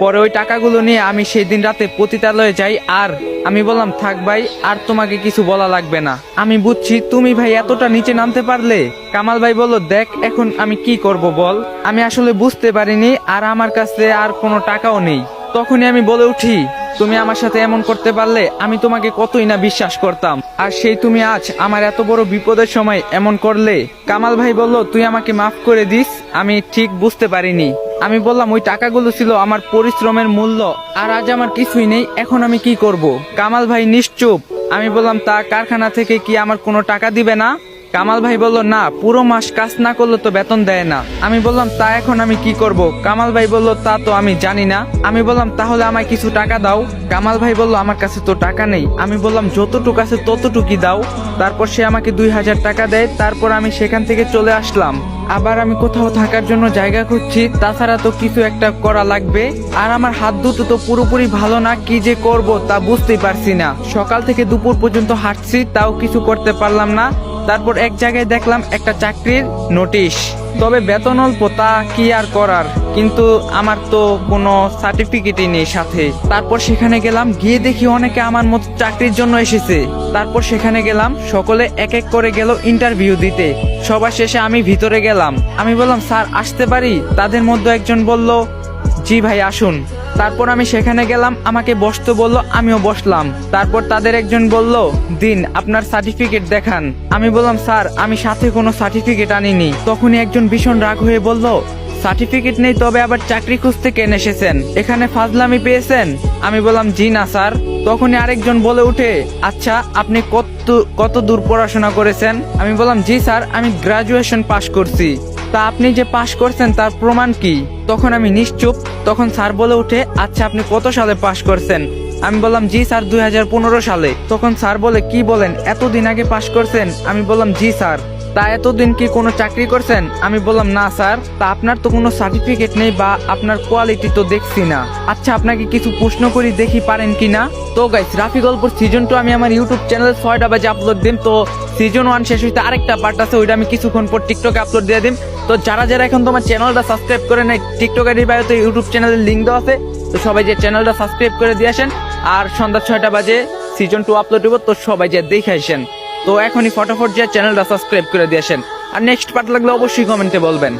পরে ওই টাকাগুলো নিয়ে আমি সেই দিন রাতে পতিতালয়ে যাই, আর আমি বললাম, থাক ভাই, আর তোমাকে কিছু বলা লাগবে না। আমি বুঝছি, তুমি ভাই এতটা নিচে নামতে পারলে? কামাল ভাই বলল, দেখ, এখন আমি কি করব বল? আমি আসলে বুঝতে পারিনি, আর আমার কাছে আর কোনো টাকাও নেই। তখনই আমি বলে উঠি, তুমি আমার সাথে এমন করতে পারলে আমি তোমাকে কতই না বিশ্বাস করতাম। আর সেই তুমি আজ আমার এত বড় বিপদের সময় এমন করলে? কামাল ভাই বলল, তুই আমাকে মাফ করে দিস, আমি ঠিক বুঝতে পারিনি। আমি বললাম, ওই টাকাগুলো ছিল আমার পরিশ্রমের মূল্য আর আজ আমার কিছুই নেই, এখন আমি কি করব? কামাল ভাই নিশ্চুপ। আমি বললাম, তা কারখানা থেকে কি আমার কোনো টাকা দিবে না? কামাল ভাই বলল, না, পুরো মাস কাজ না করলে তো বেতন দেয় না। আমি বললাম, তা এখন আমি কি করব? কামাল ভাই বলল, তা তো আমি জানি না। আমি বললাম, তাহলে আমায় কিছু টাকা দাও। কামাল ভাই বলল, আমার কাছে তো টাকা নেই। আমি বললাম, যতটুকু আছে ততটুকুই দাও। তারপর সে আমাকে দুই হাজার টাকা দেয়। তারপর আমি সেখান থেকে চলে আসলাম। আবার আমি কোথাও থাকার জন্য জায়গা খুঁজছি। তাছাড়া তো কিছু একটা করা লাগবে। আর আমার হাত দুটো তো পুরোপুরি ভালো না। কি যে করব তা বুঝতেই পারছি না। সকাল থেকে দুপুর পর্যন্ত হাঁটছি, তাও কিছু করতে পারলাম না। তারপর এক জায়গায় দেখলাম একটা চাকরির নোটিশ। তবে বেতন অল্প, তা কি আর করার? কিন্তু আমার তো কোনো সার্টিফিকেটই নেই সাথে। তারপর সেখানে গেলাম, গিয়ে দেখি অনেকে আমার মতো চাকরির জন্য এসেছে। তারপর সেখানে গেলাম, সকলে এক এক করে গেল ইন্টারভিউ দিতে। সবার শেষে আমি ভিতরে গেলাম। আমি বললাম, স্যার, আসতে পারি? তাদের মধ্যে একজন বলল জি ভাই, আসুন। তারপর আমি সেখানে গেলাম, আমাকে বসতে বলল, আমিও বসলাম। তারপর তাদের একজন বলল, দিন, আপনার সার্টিফিকেট দেখান। আমি বললাম, স্যার, আমি সাথে কোনো সার্টিফিকেট আনিনি। তখনই একজন ভীষণ রাগ হয়ে বলল সার্টিফিকেট নেই, তবে আবার চাকরি খুঁজতে কেন এসেছেন? এখানে ফাজলামি পেয়েছেন? আমি বললাম, জি না, স্যার। তখনই আরেকজন বলে উঠে আচ্ছা আপনি কত কত দূর পড়াশোনা করেছেন? আমি বললাম, জি, স্যার, আমি গ্রাজুয়েশন পাশ করছি। তা আপনি যে পাশ করছেন তার প্রমাণ কি? তখন আমি নিশ্চুপ। তখন স্যার বলে উঠে আচ্ছা আপনি কত সালে পাশ করছেন? আমি বললাম, জি স্যার, দুই হাজার পনেরো সালে। তখন স্যার বলে, কি বলেন? এতদিন আগে পাশ করছেন? আমি বললাম, জি স্যার। তা এতদিন কি কোনো চাকরি করছেন? আমি বললাম, না স্যার, তা আপনার তো কোনো সার্টিফিকেট নেই বা আপনার কোয়ালিটি তো দেখছি না। আচ্ছা আপনাকে কিছু প্রশ্ন করি, দেখি পারেন কি না? তো গাইস রাফি গল্পর সিজন টু আমি আমার ইউটিউব চ্যানেলে ছয়টা বাজে আপলোড দিম, তো সিজন ওয়ান শেষ হইতে আরেকটা পার্ট আছে, ওইটা আমি কিছুক্ষণ পর টিকটকে আপলোড দিয়ে দিম। তো যারা যারা এখন তোমার চ্যানেলটা সাবস্ক্রাইব করে নেয় টিকটক টিকটকের রিবায়োতে ইউটিউব চ্যানেলের লিঙ্ক দেওয়া আছে, তো সবাই যে চ্যানেলটা সাবস্ক্রাইব করে দিয়ে আসেন। আর সন্ধ্যা ছয়টা বাজে সিজন টু আপলোড দিব তো সবাই যে দেখে আসেন। তো এখনই ফটোফট যে চ্যানেলটা সাবস্ক্রাইব করে দিয়ে আসেন। আর নেক্সট পার্ট লাগলে অবশ্যই কমেন্টে বলবেন।